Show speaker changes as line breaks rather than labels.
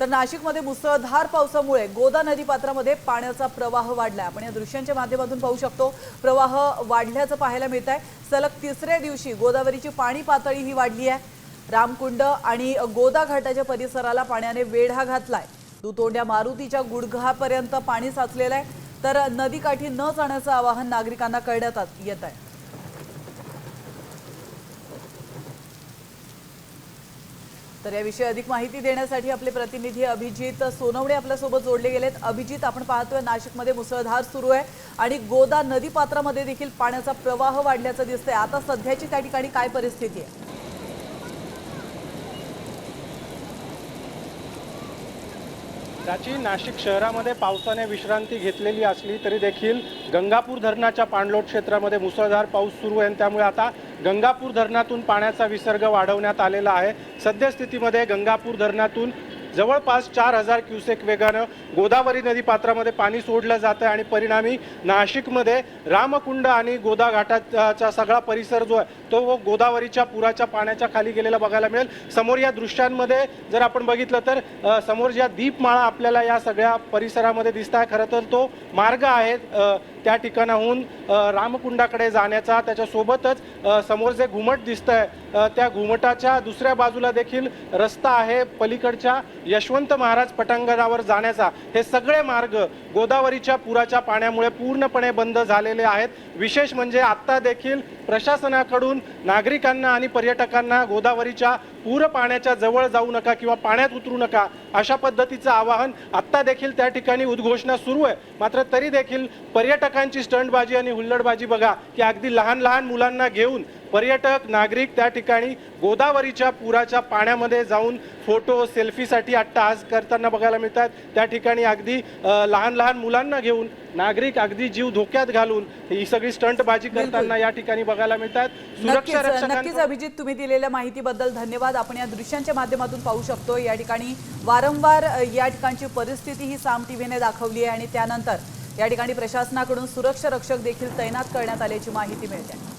तर नाशिकमध्ये मुसळधार पावसामुळे गोदा नदीपात्रामध्ये पाण्याचा प्रवाह वाढलाय. आपण या दृश्यांच्या माध्यमातून पाहू शकतो. प्रवाह वाढल्याचं पाहायला मिळत आहे सलग तिसऱ्या दिवशी गोदावरीची पाणी पातळी ही वाढली आहे. रामकुंड आणि गोदा घाटाच्या परिसराला पाण्याने वेढा घातलाय. दुतोंड्या मारुतीच्या गुडघापर्यंत पाणी साचलेलं आहे. तर नदीकाठी न जाण्याचं आवाहन नागरिकांना करण्यात येत आहे तर याविषयी अधिक माहिती देण्यासाठी आपले प्रतिनिधी अभिजित सोनवणे आपल्यासोबत जोडले गेलेत. अभिजित आपण पाहतोय नाशिकमध्ये मुसळधार सुरू आहे आणि गोदा नदी पात्रामध्ये देखील पाण्याचा प्रवाह वाढल्याचं दिसतंय. आता सध्याची त्या ठिकाणी काय परिस्थिती आहे?
त्याची नाशिक शहरामध्ये पावसाने विश्रांती घेतलेली असली तरी देखील गंगापूर धरणाच्या पाणलोट क्षेत्रामध्ये मुसळधार पाऊस सुरू आहे त्यामुळे आता गंगापूर धरणातून पाण्याचा विसर्ग वाढवण्यात आलेला आहे. सद्यस्थितीमध्ये गंगापूर धरणातून जवळपास चार हजार क्युसेक वेगानं गोदावरी नदी पात्रामध्ये पाणी सोडलं जातं आणि परिणामी नाशिकमध्ये रामकुंड आणि गोदा घाटाचा सगळा परिसर जो आहे तो गोदावरीच्या पुराच्या पाण्याच्या खाली गेलेला बघायला मिळेल. समोर या दृश्यांमध्ये जर आपण बघितलं तर समोर ज्या दीपमाळा आपल्याला या सगळ्या परिसरामध्ये दिसत आहे खरं तर तो मार्ग आहे त्या ठिकाणाहून रामकुंडाकडे जाण्याचा. त्याच्यासोबतच समोर जे घुमट दिसत आहे त्या घुमटाच्या दुसऱ्या बाजूला देखील रस्ता आहे पलीकडच्या यशवंत महाराज पटांगणावर जाण्याचा. हे सगळे मार्ग गोदावरीच्या पुराच्या पाण्यामुळे पूर्णपणे बंद झालेले आहेत. विशेष म्हणजे आत्ता देखील प्रशासनाकडून नागरिकांना आणि पर्यटकांना गोदावरीच्या पूर पाण्याच्या जवळ जाऊ नका किंवा पाण्यात उतरू नका अशा पद्धतीचं आवाहन आत्ता देखील त्या ठिकाणी उद्घोषणा सुरू आहे. मात्र तरी देखील पर्यटकांची स्टंटबाजी आणि हुल्लडबाजी बघा की अगदी लहान लहान मुलांना घेऊन पर्यटक नागरिक त्या ठिकाणी गोदावरीच्या पुराच्या पाण्यामध्ये जाऊन फोटो सेल्फीसाठी अट्टहास करताना बघायला मिळतात. त्या ठिकाणी अगदी लहान लहान मुलांना घेऊन नागरिक अगदी जीव धोक्यात घालून ही सगळी स्टंटबाजी करताना या ठिकाणी बघायला मिळतात.
नक्कीच
सुरक्षा
नक्कीच
रक्षकांकडून
अभिजित तुम्ही दिलेल्या माहितीबद्दल धन्यवाद. आपण या दृश्यांच्या माध्यमातून पाहू शकतो या ठिकाणी वारंवार या ठिकाणची परिस्थिती ही साम टीव्हीने दाखवली आहे आणि त्यानंतर या ठिकाणी प्रशासनाकडून सुरक्षा रक्षक देखील तैनात करण्यात आल्याची माहिती मिळते.